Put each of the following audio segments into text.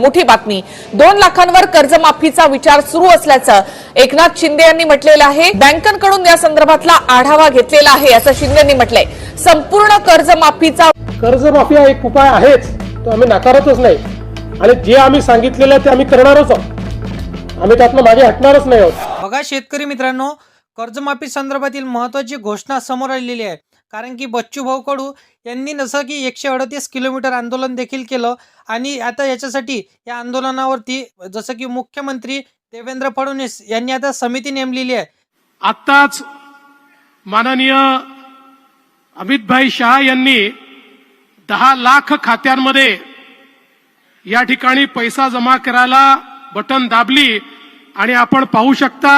मोठी बातमी. दोन लाखांवर कर्जमाफीचा विचार सुरू असल्याचं एकनाथ शिंदे यांनी म्हटलेलं आहे. बँकांकडून या संदर्भातला आढावा घेतलेला आहे असं शिंदेंनी म्हटलंय. संपूर्ण कर्जमाफीचा कर्जमाफी हा एक उपाय आहेच. तो आम्ही नाकारतच नाही. आणि जे आम्ही सांगितलेलं आहे ते आम्ही करणारच आहोत. आम्ही त्यातनं मागे हटणारच नाही आहोत. बघा शेतकरी मित्रांनो कर्जमाफी संदर्भातील महत्त्वाची घोषणा समोर आलेली आहे. कारण की बच्चू भाऊ कडू यांनी जसं की एकशे अडतीस किलोमीटर आंदोलन देखील केलं. आणि आता याच्यासाठी या आंदोलनावरती जसं की मुख्यमंत्री देवेंद्र फडणवीस यांनी आता समिती नेमलेली आहे. आत्ताच माननीय अमितभाई शहा यांनी दहा लाख खात्यांमध्ये या ठिकाणी पैसा जमा करायला बटन दाबली. आणि आपण पाहू शकता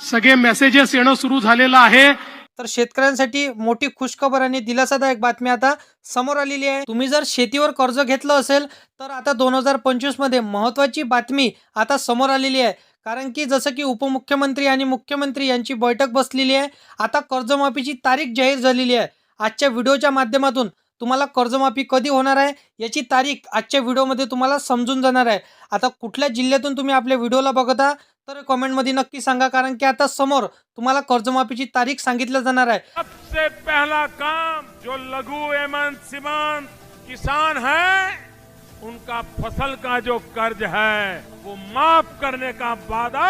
सगळे मेसेजेस येणं सुरू झालेलं आहे. तर शेतकऱ्यांसाठी मोठी खुशखबर आणि दिलासादायक बातमी आता समोर आलेली आहे. तुम्ही जर शेतीवर कर्ज घेतलं असेल तर आता दोन हजार पंचवीसमध्ये महत्त्वाची बातमी आता समोर आलेली आहे. कारण की जसं की उपमुख्यमंत्री आणि मुख्यमंत्री यांची बैठक बसलेली आहे. आता कर्जमाफीची तारीख जाहीर झालेली आहे. आजच्या व्हिडिओच्या माध्यमातून तुम्हाला कर्जमाफी कधी होणार आहे याची तारीख आजच्या व्हिडिओमध्ये तुम्हाला समजून जाणार आहे. आता कुठल्या जिल्ह्यातून तुम्ही आपल्या व्हिडिओला बघता तर कमेंटमध्ये नक्की सांगा कारण की आता समोर तुम्हाला कर्जमाफीची तारीख सांगितलं जाणार आहे. सबसे पहला काम जो लघु एवं सीमांत किसान है उनका फसल का जो कर्ज है वो माफ करने का वादा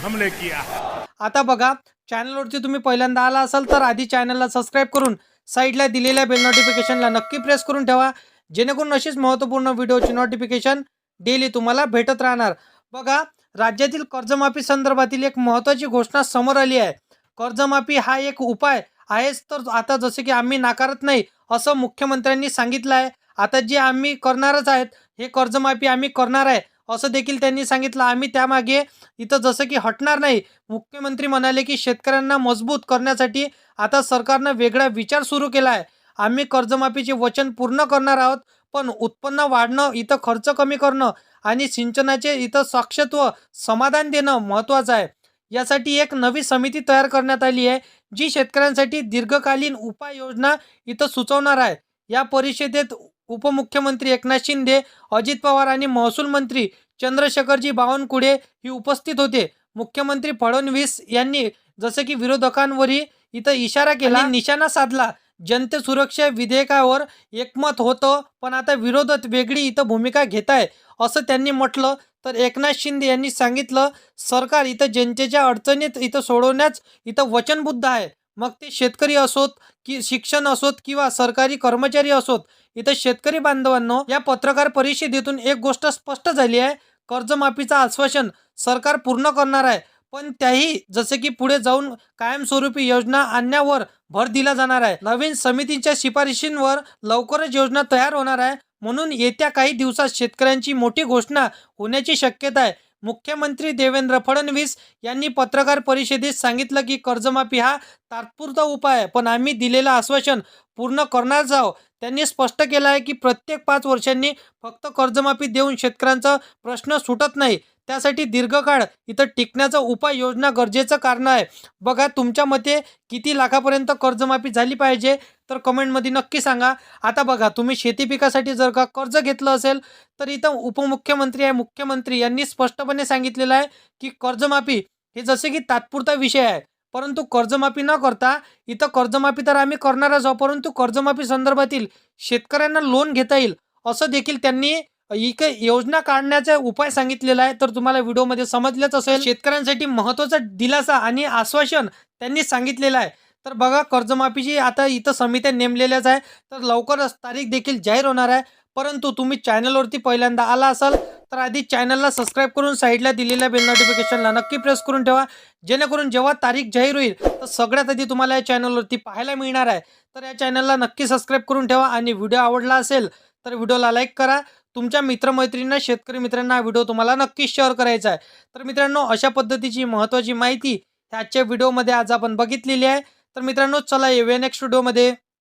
हमने किया है। आता बघा चॅनलवरती तुम्ही पहिल्यांदा आला असाल तर आधी चॅनलला सबस्क्राईब करून साईडला दिलेल्या बेल नोटिफिकेशनला नक्की प्रेस करून ठेवा जेणेकरून अशीच महत्त्वपूर्ण व्हिडिओची नोटिफिकेशन डेली तुम्हाला भेटत राहणार. बघा राज्यातील कर्जमाफी संदर्भातील एक महत्त्वाची घोषणा समोर आली आहे. कर्जमाफी हा एक उपाय आहेच तर आता जसे की आम्ही नाकारत नाही असं मुख्यमंत्र्यांनी सांगितलं आहे. आता जे आम्ही करणारच आहेत हे कर्जमाफी आम्ही करणार आहे असं देखील त्यांनी सांगितलं. आम्ही त्यामागे इथं जसं की हटणार नाही. मुख्यमंत्री म्हणाले की शेतकऱ्यांना मजबूत करण्यासाठी आता सरकारनं वेगळा विचार सुरू केला आहे. आम्ही कर्जमाफीचे वचन पूर्ण करणार आहोत पण उत्पन्न वाढणं इथं खर्च कमी करणं आणि सिंचनाचे इथं साक्षत्व समाधान देणं महत्त्वाचं आहे. यासाठी एक नवी समिती तयार करण्यात आली आहे जी शेतकऱ्यांसाठी दीर्घकालीन उपाययोजना इथं सुचवणार आहे. या परिषदेत उपमुख्यमंत्री एकनाथ शिंदे अजित पवार आणि महसूल मंत्री चंद्रशेखरजी बावनकुळे ही उपस्थित होते. मुख्यमंत्री फडणवीस यांनी जसं की विरोधकांवरही इथं इशारा केला निशाणा साधला. जनते सुरक्षा विधेयकावर एकमत होतं पण आता विरोधक वेगळी इथं भूमिका घेत आहे असं त्यांनी म्हटलं. तर एकनाथ शिंदे यांनी सांगितलं सरकार इथं जनतेच्या अडचणीत इथं सोडवण्यास इथं वचनबुद्ध आहे. मग ते शेतकरी असोत की शिक्षण असोत किंवा सरकारी कर्मचारी असोत इथं शेतकरी बांधवांनो या पत्रकार परिषदेतून एक गोष्ट स्पष्ट झाली आहे. कर्जमाफीचं आश्वासन सरकार पूर्ण करणार आहे. पण त्याही जसे की पुढे जाऊन कायमस्वरूपी योजना आणण्यावर भर दिला जाणार आहे. नवीन समितीच्या शिफारशींवर लवकरच योजना तयार होणार आहे. म्हणून येत्या काही दिवसात शेतकऱ्यांची मोठी घोषणा होण्याची शक्यता आहे. मुख्यमंत्री देवेंद्र फडणवीस यांनी पत्रकार परिषदेत सांगितलं की कर्जमाफी हा तात्पुरता उपाय आहे पण आम्ही दिलेलं आश्वासन पूर्ण करणारच आहोत. त्यांनी स्पष्ट केलं आहे की प्रत्येक पाच वर्षांनी फक्त कर्जमाफी देऊन शेतकऱ्यांचा प्रश्न सुटत नाही. त्यासाठी दीर्घकाळ इथं टिकण्याचा उपाय योजना गरजेचं कारण आहे. बघा तुमच्या मते किती लाखापर्यंत कर्जमाफी झाली पाहिजे? तर कमेंटमध्ये नक्की सांगा. आता बघा तुम्ही शेती पिकासाठी जर का कर्ज घेतलं असेल तर इथं उपमुख्यमंत्री आहे. मुख्यमंत्री यांनी स्पष्टपणे सांगितलेलं आहे की कर्जमाफी हे जसे की तात्पुरता विषय आहे. परंतु कर्जमाफी न करता इथं कर्जमाफी तर आम्ही करणारच आहोत. परंतु कर्जमाफी संदर्भातील शेतकऱ्यांना लोन घेता येईल असं देखील त्यांनी एक योजना काढण्याचा उपाय सांगितलेला आहे तर तुम्हाला व्हिडिओमध्ये समजलंच असेल. शेतकऱ्यांसाठी महत्त्वाचा दिलासा आणि आश्वासन त्यांनी सांगितलेलं आहे. तर बघा कर्जमाफीची आता इथं समित्या नेमलेल्याच आहे. तर लवकरच तारीख देखील जाहीर होणार आहे. परंतु तुम्ही चॅनलवरती पहिल्यांदा आला असाल तर आधी चॅनलला सबस्क्राईब करून साईडला दिलेल्या बेल नोटिफिकेशनला नक्की प्रेस करून ठेवा. जेणेकरून जेव्हा तारीख जाहीर होईल तर सगळ्यात आधी तुम्हाला या चॅनलवरती पाहायला मिळणार आहे. तर या चॅनलला नक्की सबस्क्राईब करून ठेवा. आणि व्हिडिओ आवडला असेल तर व्हिडिओला लाईक करा. तुमच्या मित्रमैत्रिणींना शेतकरी मित्रांना हा व्हिडिओ तुम्हाला नक्की शेअर करायचा आहे. तर मित्रांनो अशा पद्धतीची महत्त्वाची माहिती आजच्या व्हिडिओमध्ये आज आपण बघितलेली आहे. तर मित्रांनो चला येऊया नेक्स्ट व्हिडिओमध्ये